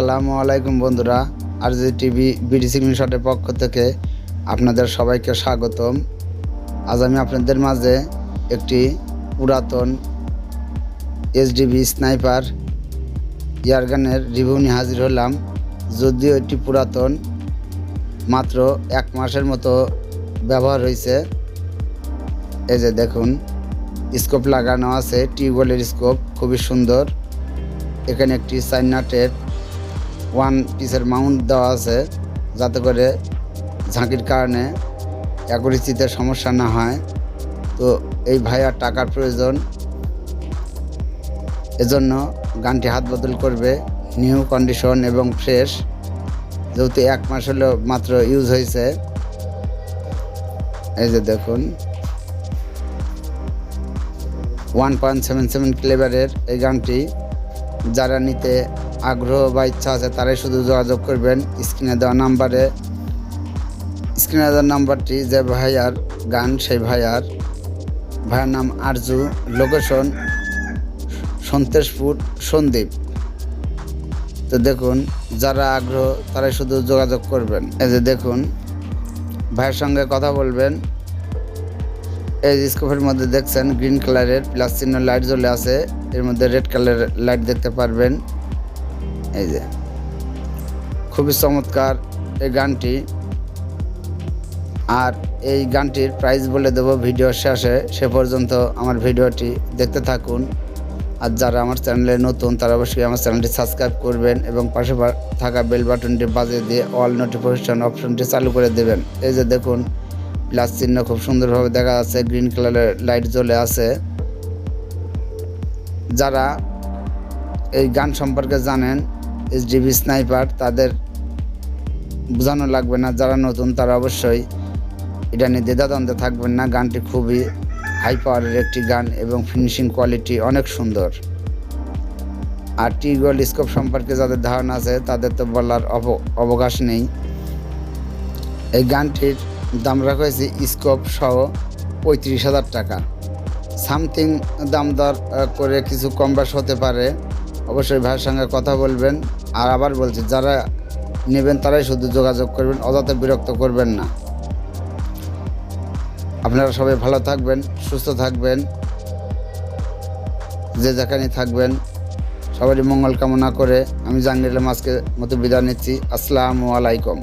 আসসালামু আলাইকুম বন্ধুরা আর জি টিভি বিডিসি শটের পক্ষ থেকে আপনাদের সবাইকে স্বাগতম। আজ আমি আপনাদের মাঝে একটি পুরাতন এসডিবি স্নাইপার ইয়ারগানের রিভিউ নিয়ে হাজির হলাম। যদিও এটি পুরাতন, মাত্র এক মাসের মতো ব্যবহার হয়েছে। এই যে দেখুন, স্কোপ লাগানো আছে, টিউবওয়েলের স্কোপ, খুবই সুন্দর। এখানে একটি সাইনাটের ওয়ান পিসের মাউন্ট দেওয়া আছে, যাতে করে ঝাঁকির কারণে অ্যাকুরেসিতে সমস্যা না হয়। তো এই ভাইয়ার টাকার প্রয়োজন। এজন্য গানটি হাত বদল করবে নিউ কন্ডিশন এবং ফ্রেশ যেহেতু এক মাস হলেও মাত্র ইউজ হয়েছে। এই যে দেখুন। ওয়ান পয়েন্ট সেভেন সেভেন ক্লেভারের এই গানটি। যারা নিতে আগ্রহ বা ইচ্ছা আছে, তারাই শুধু যোগাযোগ করবেন। স্ক্রিনে দেওয়া নাম্বারে, স্ক্রিনে দেওয়া নাম্বারটি যে ভাইয়ার গান, সেই ভাইয়ার। ভাইয়ার নাম আরজু লোকেশন সন্তেশপুর সন্দীপ তো দেখুন, যারা আগ্রহ, তারাই শুধু যোগাযোগ করবেন। এই যে দেখুন, ভাইয়ের সঙ্গে কথা বলবেন। এই স্কোপের মধ্যে দেখছেন গ্রিন কালারের প্লাস চিহ্ন লাইট জ্বলে আছে। এর মধ্যে রেড কালারের লাইট দেখতে পারবেন। এই যে, খুবই চমৎকার এই গানটি। আর এই গানটির প্রাইস বলে দেবো ভিডিও শেষে। সে পর্যন্ত আমার ভিডিওটি দেখতে থাকুন। আর যারা আমার চ্যানেলে নতুন, তারা অবশ্যই আমার চ্যানেলটি সাবস্ক্রাইব করবেন এবং পাশে থাকা বেল বাটনটি বাজিয়ে দিয়ে অল নোটিফিকেশন অপশনটি চালু করে দেবেন। এই যে দেখুন প্লাস চিহ্ন খুব সুন্দরভাবে দেখা যাচ্ছে গ্রিন কালারের লাইট জ্বলে আছে। যারা এই গান সম্পর্কে জানেন এস ডিবি স্নাইপার তাদের বোঝানো লাগবে না, যারা নতুন তারা অবশ্যই এটা নিয়ে দ্বিধাদ্বন্দ্বে থাকবেন না। গানটি খুবই হাই পাওয়ারের একটি গান এবং ফিনিশিং কোয়ালিটি অনেক সুন্দর। আর টিগল স্কোপ সম্পর্কে যাদের ধারণা আছে, তাদের তো বলার অব- অবকাশ নেই। এই গানটির দাম রাখা হয়েছে স্কোপ সহ পঁয়ত্রিশ হাজার টাকা। সামথিং দাম দর করে কিছু কম বেশ হতে পারে। অবশ্যই ভাইয়ের সঙ্গে কথা বলবেন। আর আবার বলছি, যারা নেবেন তারাই শুধু যোগাযোগ করবেন, অযথা বিরক্ত করবেন না। আপনারা সবাই ভালো থাকবেন, সুস্থ থাকবেন, যে যেখানে থাকবেন। সবারই মঙ্গল কামনা করে আমি জাহাঙ্গীর আলম আজকে মতো বিদায় নিচ্ছি। আসসালামু আলাইকুম।